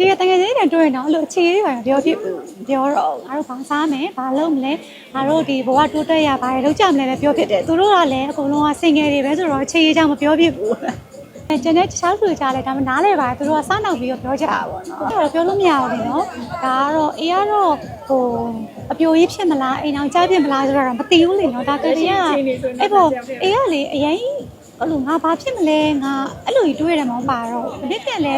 ဒီကတကယ်ချင်းတန်တွေ့ရင်တော့အဲ့လိုအခြေလေးပါပြောဖြစ်ပြောတော့ငါတို့ဘာစားမယ်ဘာလုပ်မလဲငါတို့ဒီဘဝတိုးတက်ရဘာတွေလုပ်ကြမလဲပဲပြောဖြစ်တယ်သူတို့ကလည်းအကုန်လုံးကစင်ငယ်တွေပဲဆိုတော့အခြေရေးကြောင့်မပြောဖြစ်ဘူးအဲကျန်တဲ့တခြားလူကြားလဲဒါမှနားလဲပါတယ်သူတို့ကစားနောက်ပြီးတော့ပြောကြတာပေါ့နော်အဲ့တော့ပြောလို့မရဘူးလေနော်ဒါကတော့အေးကတော့ဟိုအပြိုကြီးဖြစ်မလားအိမ်အောင်ကြားဖြစ်မလားဆိုတော့မသိဘူးလေနော်ဒါကတည်းကအဲ့ပေါ့အေးကလေအရင် အဲ့လိုငါဘာဖြစ်မလဲငါအဲ့လိုကြီးတွေးရတယ်မဟုတ်ပါတော့ဒီပြန်လဲ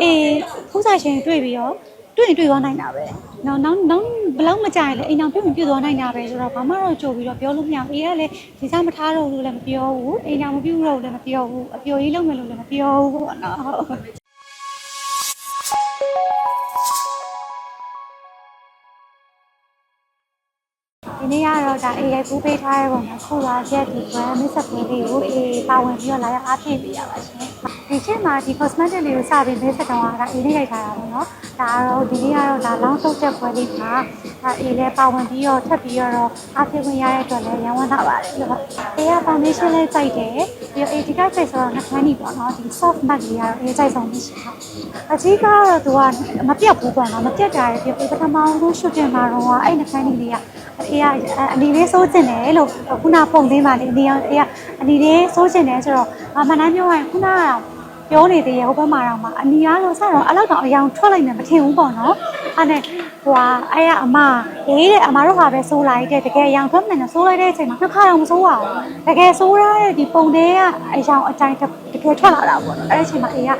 အေးဖူးစာရှင်တွေ့ပြီးတော့တွေ့ရင်တွေ့သွားနိုင်တာပဲနောက်နောက်နောက်ဘလောက်မကြရင်လဲအိမ်အောင်ပြုတ်ရင်ပြုတ်သွားနိုင်တာပဲဆိုတော့ဘာမှတော့ကြိုပြီးတော့ပြောလို့မရဘူးအေးကလည်းဒီစားမထားတော့လို့လည်းမပြောဘူးအိမ်အောင်မပြုတ်တော့လည်းမပြောဘူးအပြိုကြီးလုံးမယ်လို့လည်းမပြောဘူးပေါ့နော် ဒီနေ့ကတော့ဒါ AI ကူးပေးထားတဲ့ပုံမှာခုလာချက်ဒီ brand mix up လေးကို AI ပါဝင်ပြီးတော့လာရောက်အားဖြည့်ပေးရပါရှင်။ ဒီချိန်မှာဒီ cosmetic လေးကိုစပြီး mix up တော့ဒါ AI ရိုက်ထားတာပေါ့နော်။ဒါကတော့ဒီနေ့ကတော့ဒါ long ဆုပ်ချက်ပွဲလေးမှာဒါ AI လည်းပါဝင်ပြီးတော့ထပ်ပြီးတော့အားဖြည့်ဝင်ရတဲ့အတွက်လည်းရန်ဝမ်းသာပါတယ်လို့ဟုတ်။ AI foundation လေးစိုက်တယ်။ပြီးတော့ AI ဒီကစိုက်ဆိုတော့နှခမ်းနေပေါ့နော်။ဒီ soft matte လေးကတော့ AI စိုက်ဆုံးမရှိဘူး။အကြီးကတော့သူကမပြတ်ဘူးပေါ့နော်။မပြတ်တာရဲ့ပြီးပထမဆုံး shoot တင်မှာတော့အဲ့နှခမ်းနေလေးကအေးကအနီလေးစိုးကျင်တယ်လို့ခုနပုံသေးပါလေအနီအေးကအနီလေးစိုးကျင်တယ်ဆိုတော့အမှန်တမ်းပြောရရင်ခုနက ပြောနေသေးရဲ့ဟိုဘက်မှာတော့မှအနီကတော့စတော့အဲ့လောက်တော့အယောင်ထွက်လိုက်မယ်မထင်ဘူးပေါ့နော်အဲ့နဲ့ဟိုဟာအဲ့ကအမအေးတဲ့အမတို့ဟာပဲစိုးလိုက်တဲ့တကယ်အယောင်ထွက်မယ်နဲ့စိုးလိုက်တဲ့အချိန်မှာနှစ်ခါတော့မစိုးပါဘူးတကယ်စိုးရတဲ့ဒီပုံသေးကအယောင်အတိုင်းတကယ်ထွက်လာတာပေါ့နော်အဲ့ဒီအချိန်မှာအေးက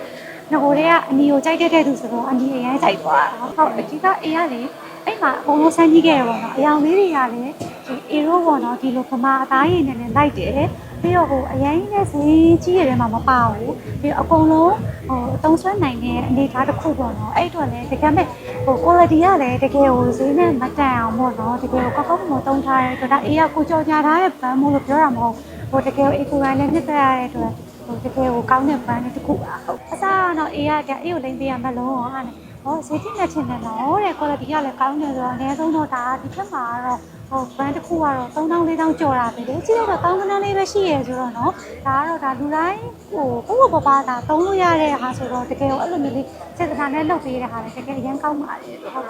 ငကိုတွေကအနီကိုကြိုက်တဲ့သူဆိုတော့အနီအရင်ကြိုက်သွားတာဟုတ်အဓိကအေးကလေအဲ့မှာအကုန်လုံးစမ်းကြည့်ခဲ့ရပါတော့အယောင်လေးတွေကလည်းဒီအေရိုးပေါ့နော်ဒီလိုပမာအသားရည်နဲ့လည်းလိုက်တယ် ပြီးတော့ဟိုအရင်နဲ့ဈေးကြီးရတဲ့မှာမပါဘူးပြီးတော့အကုန်လုံးဟိုအသုံးဆွဲနိုင်တဲ့အနေအထားတစ်ခုပေါ့နော်အဲ့အတွက်လည်းတကယ်မဲ့ဟို quality ကလည်းတကယ်ကိုဈေးနဲ့မတန်အောင်ပေါ့နော်တကယ်ကိုကောက်ကောက်မသုံးထားတဲ့အတွက်ဒါအေးကကိုကြော်ညာထားတဲ့ဘန်းမို့လို့ပြောတာမဟုတ်ဟိုတကယ်ကိုအေကိုတိုင်းလည်းနှစ်သက်ရတဲ့အတွက်ဟိုတကယ်ကိုကောင်းတဲ့ဘန်းတစ်ခုပါဟုတ်အစားကတော့အေးကအေးကိုလိမ့်ပေးရမလို့ဟာနဲ့ဟောဈေးကြီးနေချင်တယ်နော်တဲ့ quality ကလည်းကောင်းတယ်ဆိုတော့အနည်းဆုံးတော့ဒါဒီဘက်မှာ ကတော့ဟို brand တစ်ခုကတော့3000 4000ကျော်တာပဲလေကြည့်ရတော့ကောင်းကနန်းလေးပဲရှိရဲဆိုတော့နော်ဒါကတော့ဒါလူတိုင်းဟိုဘုဘပပတာသုံးလို့ရတဲ့ဟာဆိုတော့တကယ်ကိုအဲ့လိုမျိုးလေးစေတနာနဲ့လုပ်ပေးတဲ့ဟာလည်းတကယ်အရင်ကောင်းပါတယ်ဟုတ်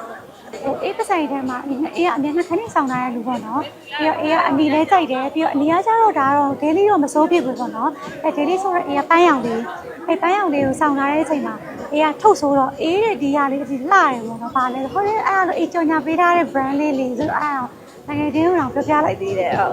ဟိုအေးပဆိုင်ထဲမှာအေးအေးကအမြဲတမ်းခဏဆောင်ထားတဲ့လူပေါ့နော်ပြီးတော့အေးကအနီလဲကြိုက်တယ်ပြီးတော့အနီကကျတော့ဒါတော့ daily တော့မစိုးဖြစ်ဘူးပေါ့နော်အဲ daily ဆိုတော့အေးကပန်းရောင်လေးအဲပန်းရောင်လေးကိုဆောင်ထားတဲ့အချိန်မှာအေးကထုတ်ဆိုတော့အေးတဲ့ဒီဟာလေးဒီလှတယ်ပေါ့နော်။ဘာလဲဟိုလေအဲ့လိုအေးကြော်ညာပေးထားတဲ့ brand လေးလေးဆိုအဲ့အောင် တကယ်ချင်းတော့ပြောပြလိုက်သေးတယ်ဟုတ်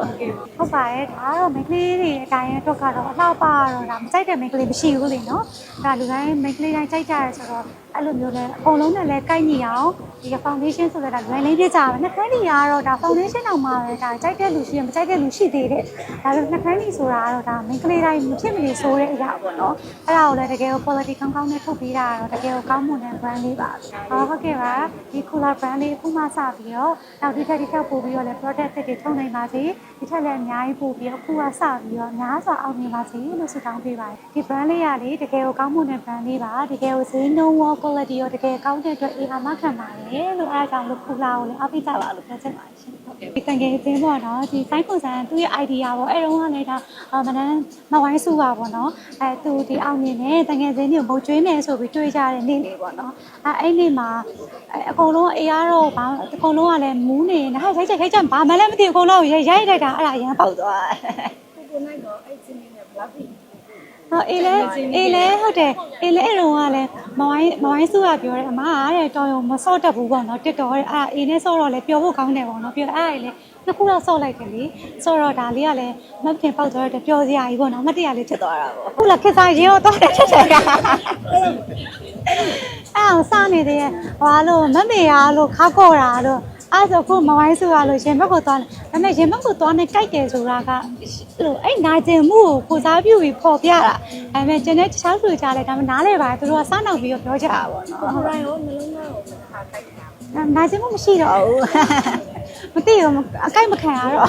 ။ဟုတ်ပါတယ်ဒါကတော့မိန်းကလေးတွေအတိုင်းအတွက်ကတော့အလောက်ပါတော့ဒါမကြိုက်တဲ့မိန်းကလေးမရှိဘူးလေနော်။ဒါလူတိုင်းမိန်းကလေးတိုင်းကြိုက်ကြရဲဆိုတော့အဲ့လိုမျိုးလဲအကုန်လုံးနဲ့လဲကိုက်ညီအောင်ဒီ foundation ဆိုတော့ဒါလွယ်လေးပြကြပါနှစ်ခမ်းကြီးကတော့ဒါ foundation တောင်မှပဲဒါကြိုက်တဲ့လူရှိရင်မကြိုက်တဲ့လူရှိသေးတယ်။ဒါပေမဲ့နှစ်ခမ်းကြီးဆိုတာကတော့ဒါမိန်းကလေးတိုင်းမဖြစ်မနေဆိုတဲ့အရာပေါ့နော်။အဲ့ဒါကိုလည်းတကယ်ကို quality ကောင်းကောင်းနဲ့ထုတ်ပေးတာကတော့တကယ်ကိုကောင်းမွန်တဲ့ brand လေးပါ။ဟောဟုတ်ကဲ့ပါဒီ cooler brand လေးအခုမှစပြီးတော့နောက်ဒီထက်ဒီထက်ပို့ပြီးတော့လည်း product တွေထုတ်နိုင်ပါစေ။ဒီထက်လည်းအများကြီးပို့ပြီးတော့အခုကစပြီးတော့များစွာအောင်မြင်ပါစေလို့ဆုတောင်းပေးပါတယ်။ဒီ brand လေးကလေတကယ်ကိုကောင်းမွန်တဲ့ brand လေးပါ။တကယ်ကိုဈေးနှုန်းရော quality ရောတကယ်ကောင်းတဲ့အတွက်အေးအားမခံပါတယ်လို့အားကြောင့်လို့ cooler ကိုလည်းအားပေးကြပါလို့ပြောချင်ပါတယ်ရှင်။ဟုတ်ကဲ့ဒီတန်ငယ်ချင်းပေါ့နော်ဒီ site ပုံစံသူ့ရဲ့ idea ပေါ့အဲတုန်းကလည်းဒါမနန်းမဝိုင်းစုပါပေါ့နော်အဲသူဒီအောင်မြင်တဲ့တန်ငယ်ချင်းတွေကိုမုတ်ကျွေးမယ်ဆိုပြီးတွေးကြတဲ့နေ့လေးပေါ့နော်အဲအဲ့နေ့မှာအကုန်လုံးအေးရတော့ဘာအကုန်လုံးကလည်းမူးနေနေဟာရိုက်ချက်ရိုက်ချက်ဘာမှလည်းမသိဘူးအကုန်လုံးရိုက်ရိုက်လိုက်တာအဲ့ဒါအရန်ပေါက်သွားကိုကိုနိုင်တော့အဲ့ချင်းလေးနဲ့ဘ လောက်ဖြစ်ဟောအေးလဲအေးလဲဟုတ်တယ်အေးလဲအဲ့တော့ကလည်းမဝိုင်းမဝိုင်းစုကပြောတယ်အမကတဲ့တော်ရုံမစော့တတ်ဘူးပေါ့နော်တစ်တော်တဲ့အဲ့အေးနဲ့စော့တော့လေပျော်ဖို့ကောင်းတယ်ပေါ့နော်ပြောအဲ့အဲ့လေနှစ်ခုတော့စော့လိုက်တယ်လေစော့တော့ဒါလေးကလည်းမပ်တင်ပေါက်သွားတဲ့ပျော်စရာကြီးပေါ့နော်မတ်တရားလေးဖြစ်သွားတာပေါ့ခုလည်းခက်စားရေရောတော့တယ်ချက်ချက်ကအဲ့အောင်စားနေသေးရဲ့ဟွာလို့မမေရလို့ခါကော့တာလို့ အဲ့ဆိုခုမဝိုင်းစုရလို့ရင်ဘက်ကိုသွားတယ်ဒါပေမဲ့ရင်ဘက်ကိုသွားနေကြိုက်တယ်ဆိုတာကအဲ့လိုအဲ့နာကျင်မှုကိုကိုစားပြုပြီးပေါ်ပြတာဒါပေမဲ့ကျန်တဲ့တခြားလူကြားလဲဒါမှနားလဲပါတယ်သူတို့ကစားနောက်ပြီးတော့ပြောကြတာပေါ့နော်ကိုရိုင်းရောနှလုံးသားကိုတစ်ခါတိုက်တာနာကျင်မှုမရှိတော့ဘူးမသိဘူးအကိုက်မခံရတော့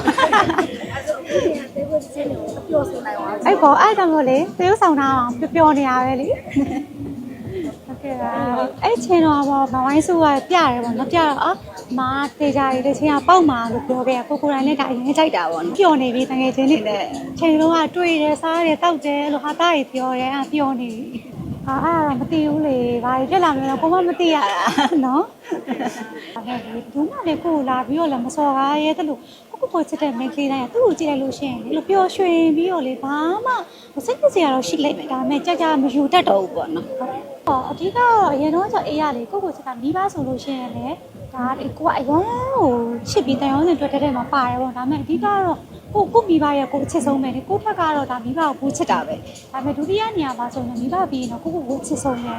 အဲ့ဆိုအခုတည်းကတေးဖို့ချင်းကိုအပြောဆိုနိုင်အောင်အဲ့ပေါ်အဲ့ကြောင့်မို့လေသေုပ်ဆောင်တာအောင်ပျော်ပျော်နေရပဲလေ ဟုတ်ကဲ့ပါအဲ့ချင်းတော့ပေါ့မဝိုင်းစုကပြတယ်ပေါ့နော်ပြတော့အာမာတေချာရီတဲ့ချင်းကပေါက်မှာလို့ပြောခဲ့ကိုကိုရိုင်းနဲ့ကအရင်ကြိုက်တာပေါ့နော်ပျော်နေပြီတကယ်ချင်းနေနဲ့ချိန်လုံးကတွေ့တယ်စားတယ်တောက်တယ်လို့ဟာသားကြီးပြောတယ်အဲ့ပျော်နေပြီအာအဲ့ဒါတော့မသိဘူးလေဘာကြီးဖြစ်လာမလဲတော့ကိုမမသိရတာနော်အဲ့ဒါဘူးမလေးကိုလာပြီးတော့လည်းမစော်ကားရဲတလို့ကိုကိုကိုချစ်တဲ့မိန်းကလေးတိုင်းကသူ့ကိုကြည့်လိုက်လို့ရှိရင်လေပျော်ရွှင်ပြီးတော့လေဘာမှစိတ်ပစရာတော့ရှိလိုက်မယ်ဒါပေမဲ့ကြာကြာမယူတတ်တော့ဘူးပေါ့နော်ဟော အဓိကတော့အရင်တော့ကျအေးရလေကိုကိုချစ်တာမိဘဆိုလို့ရှိရင်လေဒါလေကိုကအရင်ဟိုချစ်ပြီးတန်ရုံးစင်တွေ့တဲ့ထဲမှာပါတယ်ပေါ့ဒါပေမဲ့အဓိကတော့ကိုကိုမိဘရဲ့ကိုအချစ်ဆုံးပဲလေကိုထက်ကတော့ဒါမိဘကိုကိုချစ်တာပဲဒါပေမဲ့ဒုတိယနေရာမှာဆိုရင်မိဘပြီးရင်တော့ကိုကိုကိုချစ်ဆုံးပဲ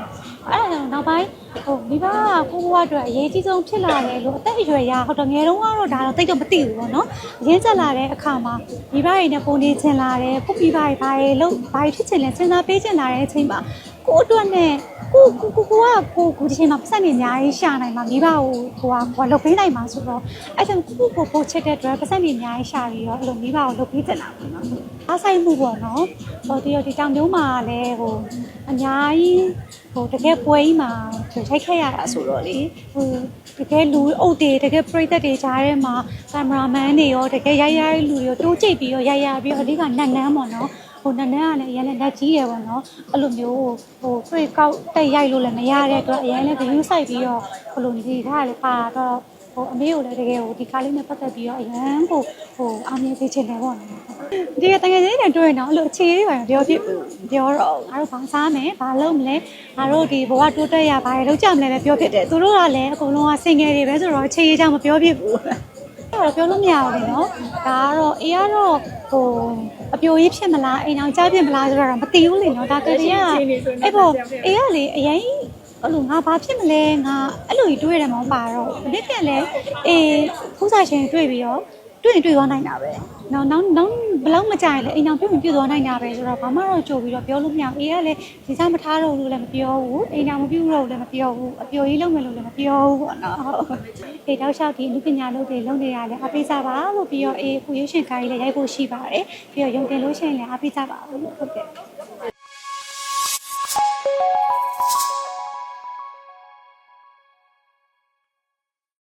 အဲ့ဒါကြောင့်နောက်ပိုင်းဟိုမိဘကကိုကိုအတွက်အရေးကြီးဆုံးဖြစ်လာတယ်လို့အသက်အရွယ်ရဟုတ်တော့ငယ်တုန်းကတော့ဒါတော့တိတ်တော့မသိဘူးပေါ့နော်ရင်းချက်လာတဲ့အခါမှာမိဘတွေနဲ့ပုံနေချင်လာတယ်ကိုမိဘတွေဘာတွေလို့ဘာတွေဖြစ်ချင်လဲစဉ်းစားပေးချင်လာတဲ့အချိန်မှာ ကိုအတွက်နဲ့ကိုကိုကိုကိုကကိုကိုဒီချိန်မှာပတ်စံနေအများကြီးရှာနိုင်မှာမိဘကိုဟိုကဟိုကလုပ်ပေးနိုင်မှာဆိုတော့အဲ့ဒါကိုကိုကိုချစ်တဲ့အတွက်ပတ်စံနေအများကြီးရှာပြီးတော့အဲ့လိုမိဘကိုလုပ်ပေးချင်တာပေါ့နော်အားဆိုင်မှုပေါ့နော်ဟိုဒီဒီတောင်မျိုးမှာလည်းဟိုအများကြီးဟိုတကယ်ပွဲကြီးမှာထိုက်ခဲ့ရတာဆိုတော့လေဟိုတကယ်လူအုပ်တွေတကယ်ပရိသတ်တွေကြားထဲမှာကင်မရာမန်တွေရောတကယ်ရိုက်ရိုက်လူတွေရောတိုးကြိတ်ပြီးတော့ရိုက်ရပြီးတော့အဓိကနတ်နန်းပေါ့နော် ဟိုနန်းနန်းကလည်းအရင်လည်းလက်ကြီးရယ်ပေါ့နော်အဲ့လိုမျိုးဟို free ကောက်တက်ရိုက်လို့လည်းမရတဲ့အတွက်အရင်လည်း view စိုက်ပြီးတော့ဘလိုဒီထားလည်းပါတော့ဟိုအမေကိုလည်းတကယ်ဟိုဒီကားလေးနဲ့ပတ်သက်ပြီးတော့အရင်ကိုဟိုအောင်မြင်စေချင်တယ်ပေါ့နော်ဒီကတကယ်ချင်းတွေတွေ့ရင်တော့အဲ့လိုအခြေရေးတွေပြောဖြစ်ပြောတော့ငါတို့ဘာစားမယ်ဘာလုပ်မလဲငါတို့ဒီဘဝတိုးတက်ရဘာတွေလုပ်ကြမလဲပဲပြောဖြစ်တယ်သူတို့ကလည်းအကုန်လုံးက single တွေပဲဆိုတော့အခြေရေးကြောင့်မပြောဖြစ်ဘူး အဲ့တော့ပြောလို့မရဘူးလေနော်ဒါကတော့အေးကတော့ဟိုအပြိုကြီးဖြစ်မလားအိမ်အောင်ကြားဖြစ်မလားဆိုတော့မသိဘူးလေနော်ဒါတကယ်ကအဲ့ပေါ့အေးကလေအရင်အဲ့လိုငါဘာဖြစ်မလဲငါအဲ့လိုကြီးတွေးရတယ်မဟုတ်ပါတော့ဒီပြန်လဲအေးဖူးစာရှင်တွေ့ပြီးတော့ တွေ့ရင်တွေ့သွားနိုင်တာပဲနောက်နောက်နောက်ဘယ်လောက်မကြရင်လဲအိမ်အောင်ပြုတ်ရင်ပြုတ်သွားနိုင်တာပဲဆိုတော့ဘာမှတော့ကြိုပြီးတော့ပြောလို့မရဘူးအေးကလည်းဒီစားမထားတော့လို့လည်းမပြောဘူးအိမ်အောင်မပြုတ်တော့လည်းမပြောဘူးအပြိုကြီးလုံးမယ်လို့လည်းမပြောဘူးပေါ့နော်ဟုတ်အေးတောက်လျှောက်ဒီလူပညာလုပ်တွေလုပ်နေရတယ်အပိစားပါလို့ပြီးတော့အေးခုရွှေရှင်ခိုင်းလည်းရိုက်ဖို့ရှိပါတယ်ပြီးတော့ရုံတင်လို့ရှိရင်လည်းအပိစားပါလို့ဟုတ်ကဲ့